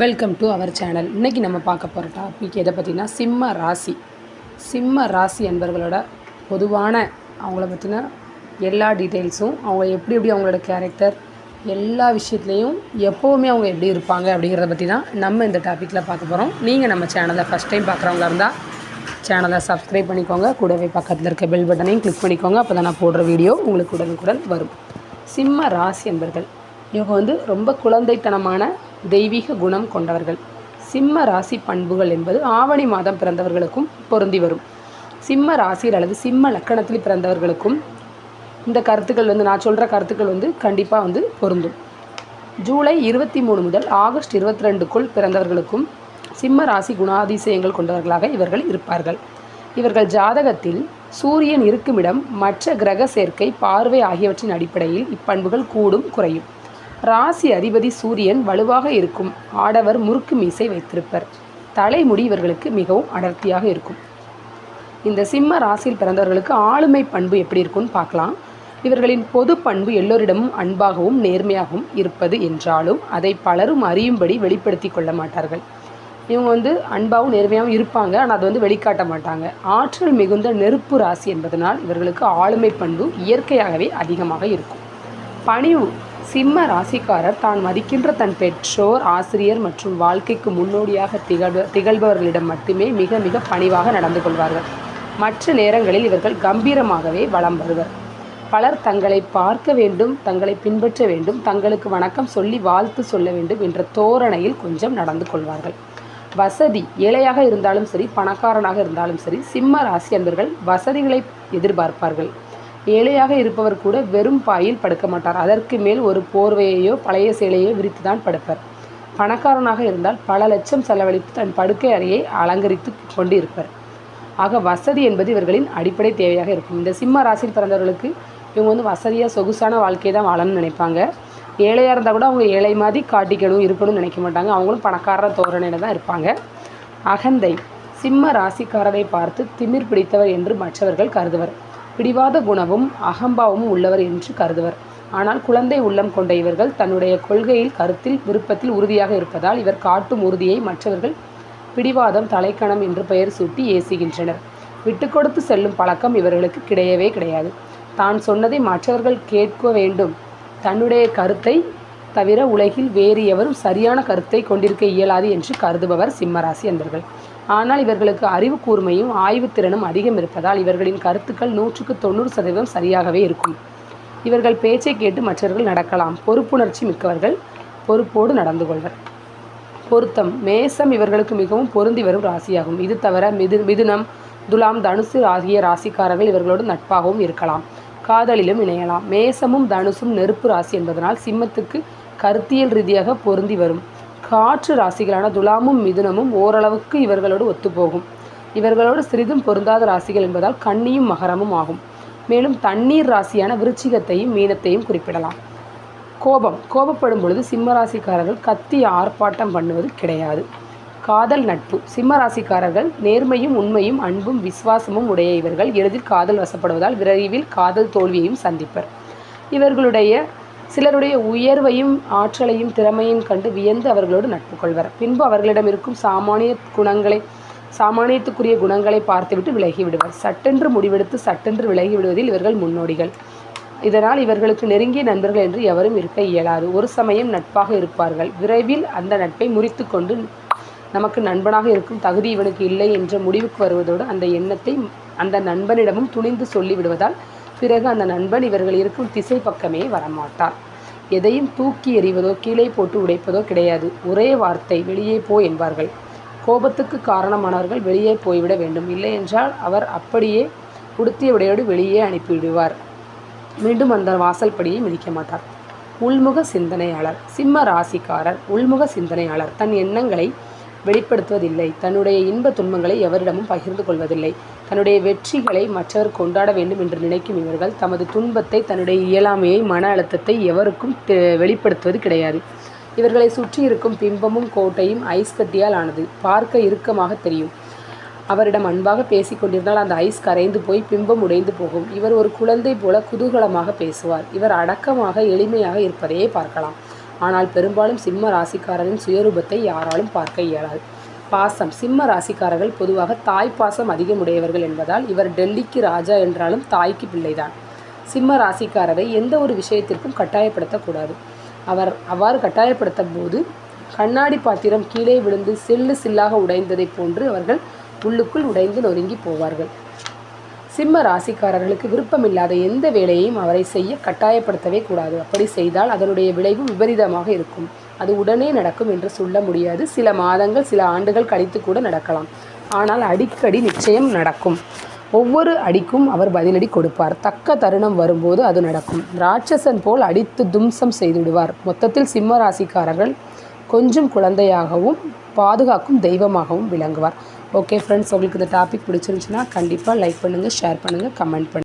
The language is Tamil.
வெல்கம் டு அவர் சேனல் இன்றைக்கி நம்ம பார்க்க போகிற டாபிக் எதை பற்றினா சிம்ம ராசி. சிம்ம ராசி என்பவர்களோட பொதுவான அவங்கள பற்றின எல்லா டீட்டெயில்ஸும் அவங்க எப்படி எப்படி அவங்களோட கேரக்டர் எல்லா விஷயத்துலேயும் எப்போவுமே அவங்க எப்படி இருப்பாங்க அப்படிங்கிறத பற்றி தான் நம்ம இந்த டாப்பிக்கில் பார்க்க போகிறோம் நீங்கள் நம்ம சேனலை ஃபஸ்ட் டைம் பார்க்குறவங்களா இருந்தால் சேனலை சப்ஸ்கிரைப் பண்ணிக்கோங்க. கூடவே பக்கத்தில் இருக்க பெல் பட்டனையும் கிளிக் பண்ணிக்கோங்க. அப்போ தான் நான் போடுற வீடியோ உங்களுக்கு உடனுக்குடன் வரும். சிம்ம ராசி என்பர்கள் இவங்க வந்து ரொம்ப குழந்தைத்தனமான தெய்வீக குணம் கொண்டவர்கள். சிம்ம ராசி பண்புகள் என்பது ஆவணி மாதம் பிறந்தவர்களுக்கும் பொருந்தி வரும். சிம்ம ராசியில் அல்லது சிம்ம லக்கணத்தில் பிறந்தவர்களுக்கும் இந்த கருத்துக்கள் வந்து நான் சொல்கிற கருத்துக்கள் வந்து கண்டிப்பாக வந்து பொருந்தும். ஜூலை இருபத்தி மூணு முதல் ஆகஸ்ட் இருபத்தி ரெண்டுக்குள் பிறந்தவர்களுக்கும் சிம்ம ராசி குணாதிசயங்கள் கொண்டவர்களாக இவர்கள் இருப்பார்கள். இவர்கள் ஜாதகத்தில் சூரியன் இருக்குமிடம் மற்ற கிரக சேர்க்கை பார்வை ஆகியவற்றின் அடிப்படையில் இப்பண்புகள் கூடும் குறையும். ராசி அதிபதி சூரியன் வலுவாக இருக்கும். ஆடவர் முறுக்கு மீசை வைத்திருப்பர். தலைமுடி இவர்களுக்கு மிகவும் அடர்த்தியாக இருக்கும். இந்த சிம்ம ராசியில் பிறந்தவர்களுக்கு ஆளுமை பண்பு எப்படி இருக்கும்னு பார்க்கலாம். இவர்களின் பொது பண்பு எல்லோரிடமும் அன்பாகவும் நேர்மையாகவும் இருப்பது என்றாலும் அதை பலரும் அறியும்படி வெளிப்படுத்தி கொள்ள மாட்டார்கள். இவங்க வந்து அன்பாகவும் நேர்மையாகவும் இருப்பாங்க. ஆனால் அது வந்து வெளிக்காட்ட மாட்டாங்க. ஆற்றல் மிகுந்த நெருப்பு ராசி என்பதனால் இவர்களுக்கு ஆளுமை பண்பு இயற்கையாகவே அதிகமாக இருக்கும். பணிவு சிம்ம ராசிக்காரர் தான் மதிக்கின்ற தன் பெற்றோர் ஆசிரியர் மற்றும் வாழ்க்கைக்கு முன்னோடியாக திகழ் திகழ்பவர்களிடம் மட்டுமே மிக மிக பணிவாக நடந்து கொள்வார்கள். மற்ற நேரங்களில் இவர்கள் கம்பீரமாகவே வலம் வருவர். பலர் தங்களை பார்க்க வேண்டும் தங்களை பின்பற்ற வேண்டும் தங்களுக்கு வணக்கம் சொல்லி வாழ்த்து சொல்ல வேண்டும் என்ற தோரணையில் கொஞ்சம் நடந்து கொள்வார்கள். வசதி ஏழையாக இருந்தாலும் சரி பணக்காரனாக இருந்தாலும் சரி சிம்ம ராசி அன்பர்கள் வசதிகளை எதிர்பார்ப்பார்கள். ஏழையாக இருப்பவர் கூட வெறும் பாயில் படுக்க மாட்டார். அதற்கு மேல் ஒரு போர்வையையோ பழைய சேலையோ விரித்து தான் படுப்பர். பணக்காரனாக இருந்தால் பல லட்சம் செலவழித்து தன் படுக்கை அறையை அலங்கரித்து கொண்டு இருப்பர் ஆக வசதி என்பது இவர்களின் அடிப்படை தேவையாக இருக்கும். இந்த சிம்ம ராசியில் பிறந்தவர்களுக்கு இவங்க வந்து வசதியாக சொகுசான வாழ்க்கையை தான் வாழணும்னு நினைப்பாங்க. ஏழையாக இருந்தால் கூட அவங்க ஏழை மாதிரி காட்டிக்கணும் இருக்கணும்னு நினைக்க மாட்டாங்க. அவங்களும் பணக்கார தோரணையில் தான் இருப்பாங்க. அகந்தை. சிம்ம ராசிக்காரரை பார்த்து திமிர் பிடித்தவர் என்று மற்றவர்கள் கருதுவர். பிடிவாத குணமும் அகம்பாவமும் உள்ளவர் என்று கருதுவர். ஆனால் குழந்தை உள்ளம் கொண்ட இவர்கள் தன்னுடைய கொள்கையில் கருத்தில் விருப்பத்தில் உறுதியாக இருப்பதால் இவர் காட்டும் உறுதியை மற்றவர்கள் பிடிவாதம் தலைக்கணம் என்று பெயர் சூட்டி ஏசுகின்றனர். விட்டு கொடுத்து செல்லும் பழக்கம் இவர்களுக்கு கிடையவே கிடையாது. தான் சொன்னதை மற்றவர்கள் கேட்க வேண்டும். தன்னுடைய கருத்தை தவிர உலகில் வேறு எவரும் சரியான கருத்தை கொண்டிருக்க இயலாது என்று கருதுபவர் சிம்மராசி என்பர்கள் ஆனால் இவர்களுக்கு அறிவு கூர்மையும் ஆய்வுத்திறனும் அதிகம் இருப்பதால் இவர்களின் கருத்துக்கள் நூற்றுக்கு தொண்ணூறு சதவீதம் சரியாகவே இருக்கும். இவர்கள் பேச்சை கேட்டு மற்றவர்கள் நடக்கலாம். பொறுப்புணர்ச்சி மிக்கவர்கள் பொறுப்போடு நடந்து கொள்வர். பொருத்தம் மேசம் இவர்களுக்கு மிகவும் பொருந்தி வரும் ராசியாகும். இது தவிர மிது மிதுனம் துலாம் தனுசு ஆகிய ராசிக்காரர்கள் இவர்களோடு நட்பாகவும் இருக்கலாம். காதலிலும் இணையலாம். மேசமும் தனுசும் நெருப்பு ராசி என்பதனால் சிம்மத்துக்கு கருத்தியல் ரீதியாக பொருந்தி வரும். காற்று ராசிகளான துலாமும் மிதுனமும் ஓரளவுக்கு இவர்களோடு ஒத்துப்போகும். இவர்களோடு சிறிதும் பொருந்தாத ராசிகள் என்பதால் கன்னியும் மகரமும் ஆகும். மேலும் தண்ணீர் ராசியான விருச்சிகத்தையும் மீனத்தையும் குறிப்பிடலாம். கோபம். கோபப்படும் பொழுது சிம்மராசிக்காரர்கள் கத்தி ஆர்ப்பாட்டம் பண்ணுவது கிடையாது. காதல் நட்பு. சிம்மராசிக்காரர்கள் நேர்மையும் உண்மையும் அன்பும் விசுவாசமும் உடைய இவர்கள் எளிதில் காதல் வசப்படுவதால் விரைவில் காதல் தோல்வியையும் சந்திப்பர். இவர்களுடைய சிலருடைய உயர்வையும் ஆற்றலையும் திறமையும் கண்டு வியந்து அவர்களோடு நட்பு கொள்வர். பின்பு அவர்களிடம் இருக்கும் சாமானிய குணங்களை சாமானியத்துக்குரிய குணங்களை பார்த்துவிட்டு விலகி விடுவர். சட்டென்று முடிவெடுத்து சட்டென்று விலகி விடுவதில் இவர்கள் முன்னோடிகள். இதனால் இவர்களுக்கு நெருங்கிய நண்பர்கள் என்று எவரும் இருக்க இயலாது. ஒரு சமயம் நட்பாக இருப்பார்கள். விரைவில் அந்த நட்பை முறித்து கொண்டு நமக்கு நண்பனாக இருக்கும் தகுதி இவனுக்கு இல்லை என்ற முடிவுக்கு வருவதோடு அந்த எண்ணத்தை அந்த நண்பனிடமும் துணிந்து சொல்லிவிடுவதால் பிறகு அந்த நண்பன் இவர்கள் இருக்கும் திசை பக்கமே வரமாட்டார். எதையும் தூக்கி எறிவதோ கீழே போட்டு உடைப்பதோ கிடையாது. ஒரே வார்த்தை வெளியே போ என்பார்கள். கோபத்துக்கு காரணமானவர்கள் வெளியே போய்விட வேண்டும். இல்லை என்றால் அவர் அப்படியே உடுத்திய உடையோடு வெளியே அனுப்பிவிடுவார். மீண்டும் அந்த வாசல் படியை மிதிக்க மாட்டார். உள்முக சிந்தனையாளர் சிம்ம ராசிக்காரர் உள்முக சிந்தனையாளர் தன் எண்ணங்களை வெளிப்படுத்துவதில்லை. தன்னுடைய இன்ப துன்பங்களை எவரிடமும் பகிர்ந்து கொள்வதில்லை. தன்னுடைய வெற்றிகளை மற்றவர் கொண்டாட வேண்டும் என்று நினைக்கும் இவர்கள் தமது துன்பத்தை தன்னுடைய இயலாமையை மன அழுத்தத்தை எவருக்கும் வெளிப்படுத்துவது கிடையாது. இவர்களை சுற்றி இருக்கும் பிம்பமும் கோட்டையும் ஐஸ் கட்டியால் ஆனது. பார்க்க இறுக்கமாக தெரியும். அவரிடம் அன்பாக பேசிக்கொண்டிருந்தால் அந்த ஐஸ் கரைந்து போய் பிம்பம் உடைந்து போகும். இவர் ஒரு குழந்தை போல குதூகலமாக பேசுவார். இவர் அடக்கமாக எளிமையாக இருப்பதையே பார்க்கலாம். ஆனால் பெரும்பாலும் சிம்ம ராசிக்காரரின் சுயரூபத்தை யாராலும் பார்க்க இயலாது. பாசம். சிம்ம ராசிக்காரர்கள் பொதுவாக தாய் பாசம் அதிகமுடையவர்கள் என்பதால் இவர் டெல்லிக்கு ராஜா என்றாலும் தாய்க்கு பிள்ளைதான். சிம்ம ராசிக்காரரை எந்த ஒரு விஷயத்திற்கும் கட்டாயப்படுத்தக்கூடாது. அவர் அவ்வாறு கட்டாயப்படுத்த போது கண்ணாடி பாத்திரம் கீழே விழுந்து சில்லு சில்லாக உடைந்ததைப் போன்று அவர்கள் உள்ளுக்குள் உடைந்து நொறுங்கி போவார்கள். சிம்ம ராசிக்காரர்களுக்கு விருப்பமில்லாத எந்த வேலையையும் அவரை செய்ய கட்டாயப்படுத்தவே கூடாது. அப்படி செய்தால் அதனுடைய விளைவு விபரீதமாக இருக்கும். அது உடனே நடக்கும் என்று சொல்ல முடியாது. சில மாதங்கள் சில ஆண்டுகள் கழித்து கூட நடக்கலாம். ஆனால் அடிக்கடி நிச்சயம் நடக்கும். ஒவ்வொரு அடிக்கும் அவர் பதிலடி கொடுப்பார். தக்க தருணம் வரும்போது அது நடக்கும். ராட்சசன் போல் அடித்து தும்சம் செய்துவிடுவார். மொத்தத்தில் சிம்ம ராசிக்காரர்கள் கொஞ்சம் குழந்தையாகவும் பாதுகாக்கும் தெய்வமாகவும் விளங்குவார். ஓகே ஃப்ரெண்ட்ஸ் உங்களுக்கு இந்த டாபிக் பிடிச்சிருந்துச்சுன்னா கண்டிப்பாக லைக் பண்ணுங்கள் ஷேர் பண்ணுங்கள் கமெண்ட் பண்ணுங்கள்